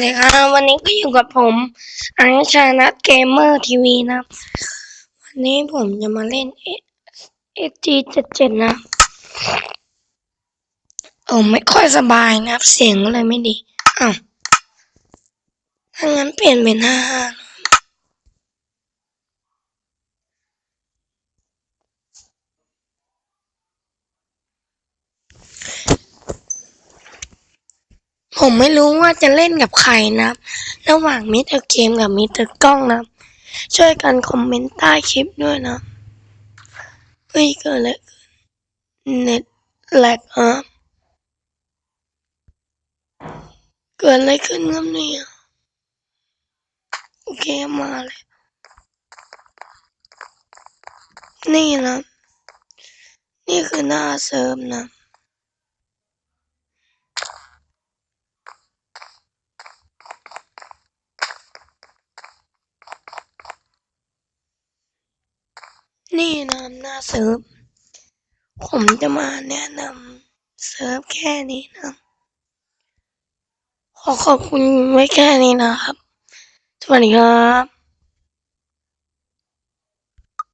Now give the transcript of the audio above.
วัสดีครับวันนี้ก็อยู่กับผมอังชานัทเกมเมอร์ทีวีนะ วันนี้ผมจะมาเล่นเอจีเจ็ดเจ็ดนะผมไม่ค่อยสบายนะเสียงเลยไม่ดีอ้าวถ้างั้นเปลี่ยนเป็นห้าห้า ผมไม่รู้ว่าจะเล่นกับใครนะ ระหว่างมิสเตอร์เกมกับมิสเตอร์กล้องนะ ช่วยกันคอมเมนต์ใต้คลิปด้วยนะ เฮ้ยเกิดอะไรขึ้นเน็ตแลกอะเกิดอะไรขึ้นครับเนี่ยโอเคมาเลย นี่นะ นี่คือหน้าเซิร์ฟนะ นี่นะหน้าเซิร์ฟ ผมจะมาแนะนำเซิร์ฟแค่นี้นะ ขอขอบคุณไว้แค่นี้นะครับ สวัสดีครับ